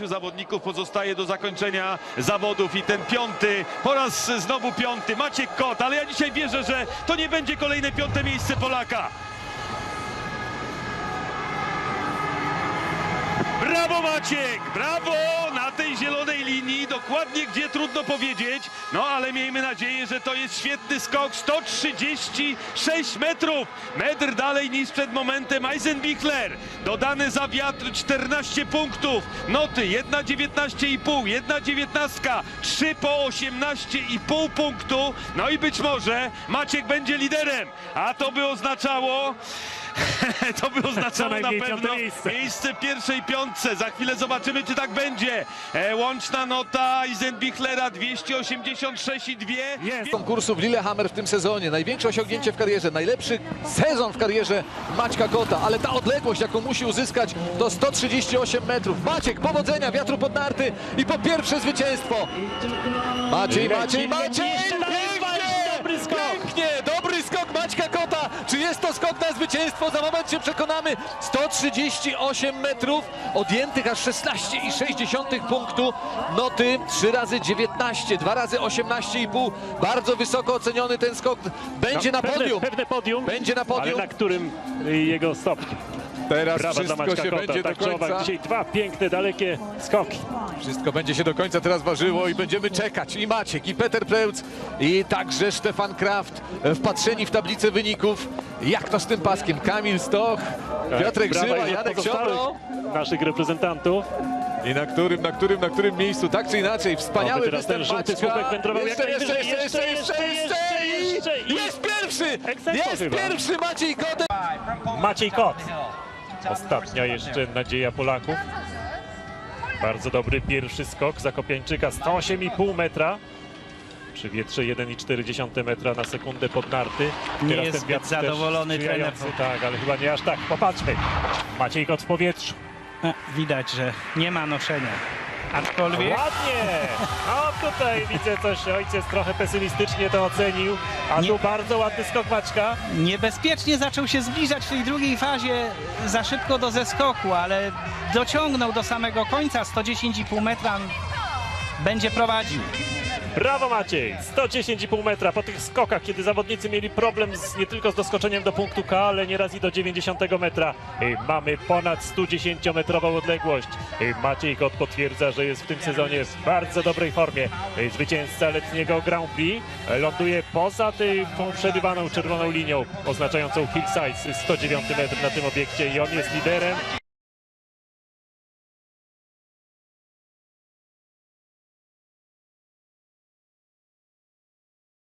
pięciu zawodników pozostaje do zakończenia zawodów i ten piąty, po raz znowu piąty, Maciek Kot, ale ja dzisiaj wierzę, że to nie będzie kolejne piąte miejsce Polaka. Brawo Maciek, brawo na tej zielonej linii, dokładnie gdzie trudno powiedzieć, no ale miejmy nadzieję, że to jest świetny skok, 136 metrów, metr dalej niż przed momentem Eisenbichler, dodany za wiatr 14 punktów, noty 1,19,5, 1,19, 3 po 18,5 punktu, no i być może Maciek będzie liderem, a to by oznaczało... to by oznaczało na pewno miejsce. miejsce w pierwszej piątce. Za chwilę zobaczymy, czy tak będzie. E, łączna nota Eisenbichlera 286,2. Jest. konkursu w Lillehammer w tym sezonie. Największe osiągnięcie w karierze, najlepszy sezon w karierze Maćka Kota, ale ta odległość, jaką musi uzyskać, to 138 metrów. Maciek, powodzenia, wiatru pod narty i po pierwsze zwycięstwo. Maciej, Maciej, Maciej! Jest to skok na zwycięstwo? Za moment się przekonamy. 138 metrów, odjętych aż 16,6 punktu. Noty 3 razy 19, 2 razy 18,5. Bardzo wysoko oceniony ten skok. Będzie na pewne, podium. Pewne podium. Będzie na podium. Ale na którym y, jego stopniu? Teraz Brawa dla Maćka Kota. Tak czy owak, dzisiaj dwa piękne, dalekie skoki. Wszystko będzie się do końca teraz ważyło i będziemy czekać. I Maciek, i Peter Preutz, i także Stefan Kraft e, wpatrzeni w tablicę wyników. Jak to z tym paskiem? Kamil Stoch, Piotrek Brawa Żyła, i Janek Siodro. Naszych reprezentantów. I na którym, na którym, na którym miejscu, tak czy inaczej, wspaniały Oby teraz ten występ żółty Maćka. słupek wędrował jak jeszcze, jeszcze, najwyżej. jeszcze, jeszcze, jeszcze, jeszcze, jeszcze, i jeszcze, jest pierwszy! Ex aequo Jest chyba. pierwszy Maciej Kotek! Maciej Kot. Ostatnia jeszcze nadzieja Polaków. Bardzo dobry pierwszy skok Zakopiańczyka. 108,5 metra. Przy wietrze 1,4 metra na sekundę pod narty. Nie Teraz jest ten wiatr zadowolony trener. Tak, ale chyba nie aż tak. Popatrzmy. Maciej Kot w powietrzu. E, Widać, że nie ma noszenia. Aczkolwiek Ładnie! No tutaj widzę coś, ojciec trochę pesymistycznie to ocenił, a Nie. tu bardzo ładny skok Maćka. niebezpiecznie zaczął się zbliżać w tej drugiej fazie za szybko do zeskoku, ale dociągnął do samego końca 110,5 metra. Będzie prowadził. Brawo Maciej! 110,5 metra po tych skokach, kiedy zawodnicy mieli problem z, nie tylko z doskoczeniem do punktu K, ale nieraz i do 90 metra. Y, Mamy ponad 110-metrową odległość. Y, Maciej Kot potwierdza, że jest w tym sezonie w bardzo dobrej formie. Y, Zwycięzca letniego Grand Prix ląduje poza tą przerywaną czerwoną linią oznaczającą Hillside 109 metr na tym obiekcie i on jest liderem